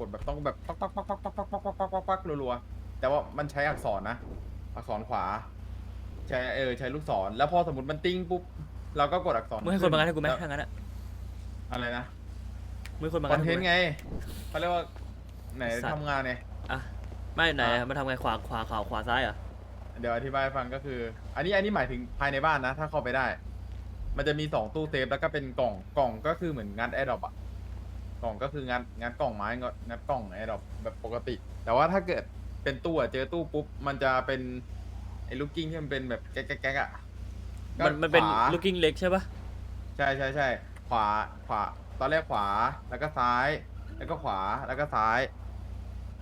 กดแบบต้องแบบปักปักปักปักปักปักปักปักปักปักปักรัวๆแต่ว่ามันใช้อักษรนะ อักษรขวา ใช้เออใช้ลูกศร แล้วพอสมมติมันติ้งปุ๊บเราก็กดอักษรมึงให้คนมางัดให้กูไหมแล้วถ้างั้นอะอะไรนะมึงให้คนมาคงัอนเทนต์ไงเขาเรียกว่าไหนทำงานเนี่ยอะไม่ไหนมันทำไงขวาขวาขวาขวาซ้ายอะเดี๋ยวอธิบายฟังก็คือ อันนี้อันนี้หมายถึงภายในบ้านนะ ถ้าเข้าไปได้ มันจะมีสองตู้เซฟแล้วก็เป็นกล่องกล่องก็คือเหมือนงานแอร์ดรอปอะ กล่องก็คืองานงานกล่องไม้งานกล่องแอร์ดรอปแบบปกติ แต่ว่าถ้าเกิดเป็นตู้อะเจอตู้ปุ๊บมันจะเป็นไอ้ลูกกิ้งที่มันเป็นแบบแก๊กแก๊กแก๊กอะก็มันมันเป็นขวา looking เล็กใช่ปะใช่ใช่ใช่ขวาขวา ตอนแรกขวาแล้วก็ซ้าย แล้วก็ขวาแล้วก็ซ้าย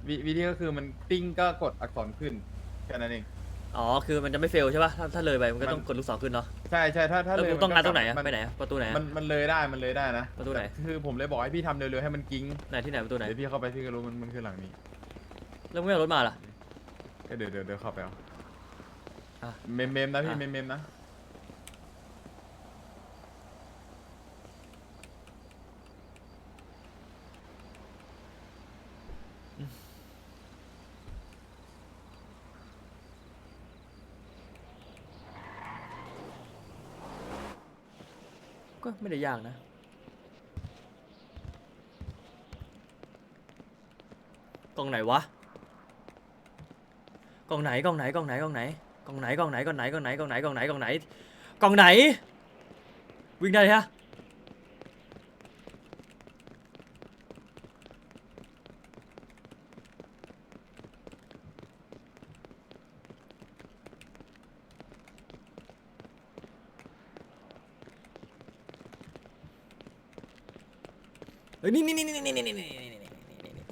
วิวิธีก็คือมันติ้งก็กดอักษรขึ้นแค่นั้นเอง อ๋อ คือมันจะไม่เฟลใช่ปะถ้าถ้าเลยไปมันก็มันต้องกดลูกศรขึ้นเนาะใช่ใช่ถ้าถ้าแล้วเลยกูต้องงัดตรงไหนอะมัไปไหนอะประตูไหนอะ มันมันเลยได้มันเลยได้นะประตูไหน แต่คือผมเลยบอกให้พี่ทำเร็วๆให้มันกิ้งไหนที่ไหนประตูไหน เดี๋ยวพี่เข้าไปพี่ก็รู้มันมันคือหลังนี้แล้วมึงไม่เอารถมาล่ะ ก็เดี๋ยวเดี๋ยวเดี๋ยวเข้าไปเอาอะเมมเมมนะพี่อะ เมมเมมนะ ก็ไม่ได้ยากนะ กล่องไหนวะ กล่องไหนกล่องไหนกล่องไหนกล่องไหนกล่องไหนกล่องไหนกล่องไหนกล่องไหนกล่องไหนกล่องไหนกล่องไหนกล่องไหนวิ่งได้ฮะ ฮ้ยนี่นี่นี่นี่นี่นี่นี่นี่นี่นี่นี่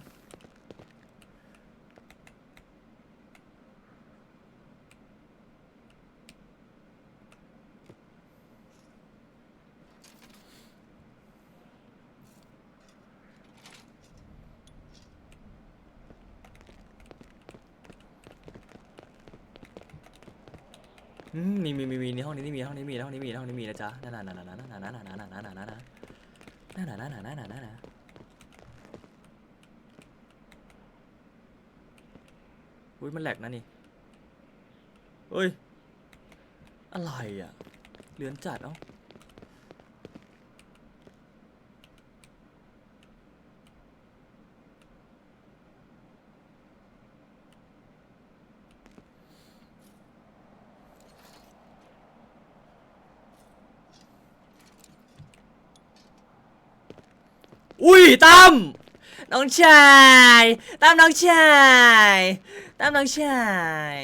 อืมมีมีมีมีในห้องนี้นี่มีห้องนี้มีห้องนี้มีห้องนี้มีนะจ๊ะนั่นน่ะนั่นน่ะนั่นน่ะนั่นน่ะนั่นน่ะนั่นน่ะนั่นน่ะนั่นน่ะนั่นน่ะนั่นน่ะนั่นน่ะ อุ้ยมันแหลกนะนี่เฮ้ย อะไรอะเลือนจัดเอ้าอุ้ยตั้มน้องชายตั้มน้องชาย ตั้มน้องชาย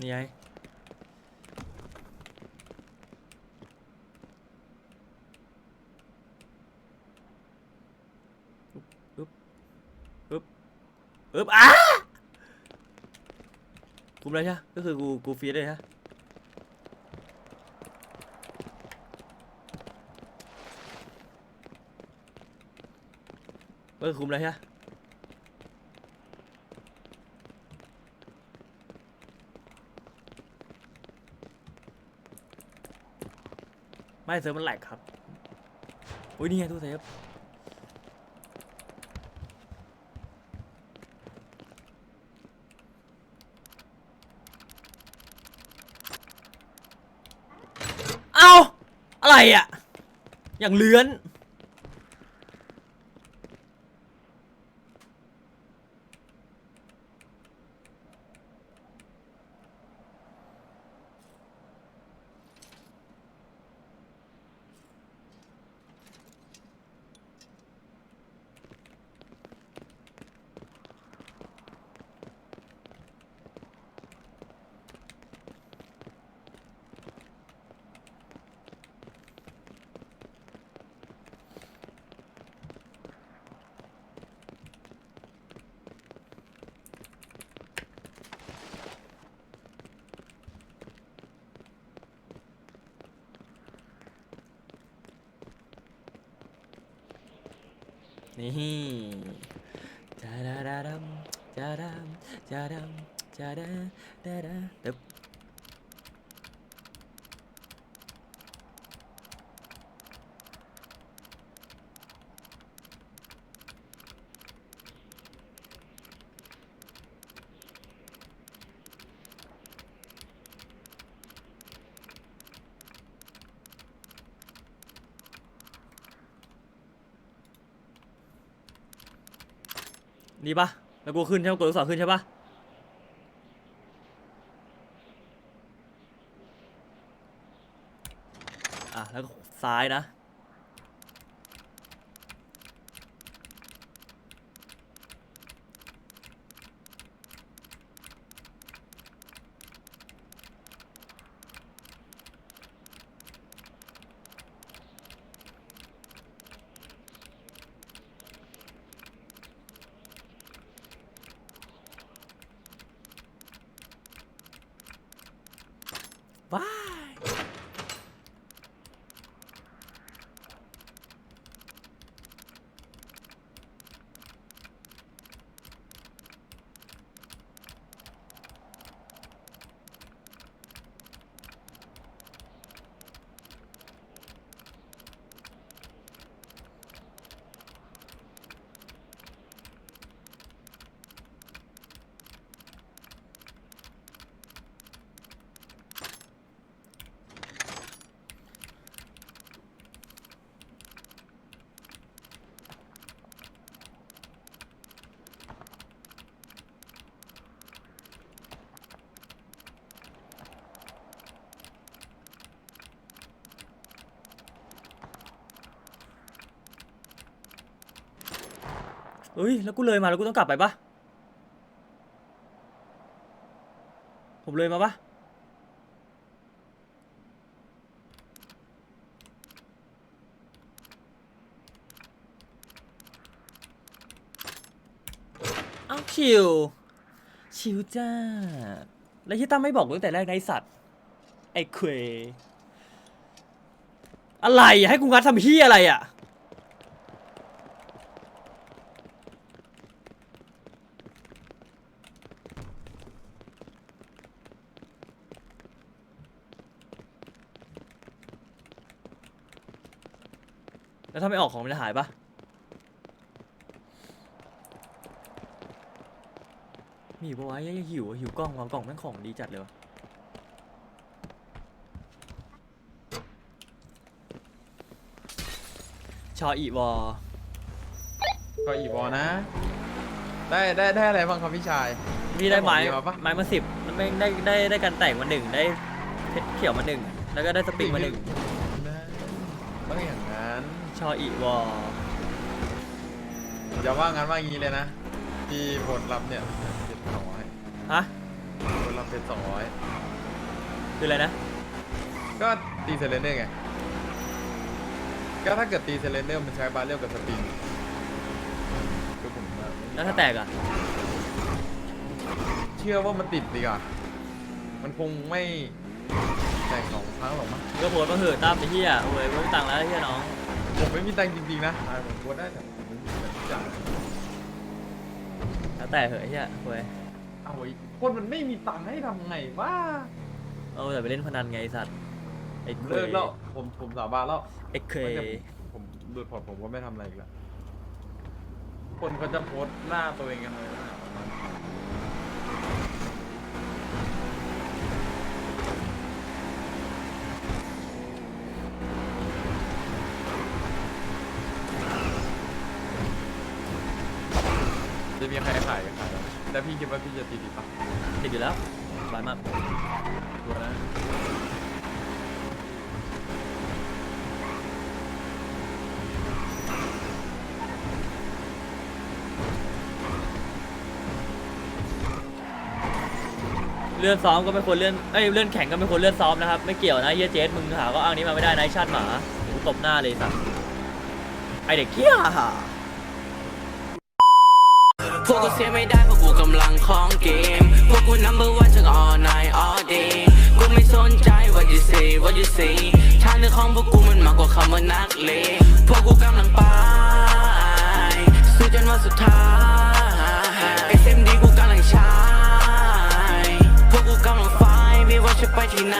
นี่ไงอึ๊บอึ๊บ อึ๊บอึ๊บอ้าคุมเลยใช่ปะก็คือกูกูฟีดเลยฮะก็คือคุมเลยใช่ปะไม่เซิร์ฟมันแหลกครับโอ้ยนี่ไงตู้เซฟเอ้า อะไรอะ อย่างเลื้อน นี่จาดาดาดัมจาดัมจาดัมจาดาดาดาตึ๊บ ดีปะแล้วกูขึ้นใช่ปะกูลูกศรขึ้นใช่ปะอะแล้วก็ซ้ายนะ ว้าย เฮ้ย แล้วกูเลยมาแล้วกูต้องกลับไปปะผมเลยมาปะเอาชิว ชิวจ้า แล้วที่ตั้มไม่บอกตั้งแต่แรกในสัตว์ ไอ้เควอะไรอะให้กูงัดทำพี่อะไรอะ แล้วถ้าไม่ออกของมันจะหายปะมีปะวะยังหิวอะหิวกล้องวะกล่องแม่งของดีจัดเลยวะชออีวอก็อีบอนะ ได้ได้ได้อะไรบ้างครับพี่ชาย พี่ได้ไม้ได้ของดีมาปะ ไม้มาสิบมันไม่ได้ได้ได้การแต่งมาหนึ่งได้เพชรเขียวมาหนึ่งแล้วก็ได้สปริงมาหนึ่ง นะต้องอย่างนั้น ช ออีวออย่าว่างั้นว่างี้เลยนะที่ผลลัพธ์เนี่ยเป็นสองร้อยฮะผลลัพธ์เป็นสองร้อยคืออะไรนะ ก็ตีเซเลนเดอร์ไงก็ถ้าเกิดตีเซเลนเดอร์มันใช้บาเรลกับสปริงคือผมอะแล้วถ้าแตกอะ เชื่อว่ามันติดดีกว่ามันคงไม่แตกสองครั้งหรอกมั้งก็โพสต์มาเหอะตามไปเฮียโอ้ยไม่มีตังค์แล้วไอ้เฮียน้อง ผมไม่มีตังค์จริงๆนะอ่าผมโพสต์ได้แต่ผมไม่มีเงินจ่ายแล้วแต่เหอะไอ้เฮียโอ้ยเอาไอ้คนมันไม่มีตังค์ให้ทำไงวะเอาแต่ไปเล่นพนันไงไอ้สัตว์ไอ้ผมเคเลิกแล้วผมผมสาบานแล้ว ไอ้เคไม่ใช่ผมผมหลุดพอร์ตผมก็ไม่ทำอะไรอีกแล้วคนเขาจะโพสต์หน้าตัวเองกันเลยนะจะมีใครขายกันขาย แล้วแล้วพี่คิดว่าพี่จะตีดีปะติดอยู่แล้วสบายมากตัวนะเลื่อนซ้อมก็ไม่ควรเลื่อนเอ้ยเลื่อนแข่งก็ไม่ควรเลื่อนซ้อมนะครับ ไม่เกี่ยวนะเฮียเจสมึงหาก็อ้างนี้มาไม่ได้นะไอ้ชาติหมาเดี๋ยวกูตบหน้าเลยสัตว์ไอเด็กเฮีย พวกกูเสียไม่ได้เพราะกูกำลังของเกม พวกกู number one ทั้ง all night all day กูไม่สนใจ what you say what you say ทางเดินของพวกกูมันมากกว่าคำว่านักเลงพวกกูกำลังไปสู้จนวันสุดท้าย SMD กูกำลังใช้พวกกูกำลังไฟไม่ว่าจะไปที่ไหน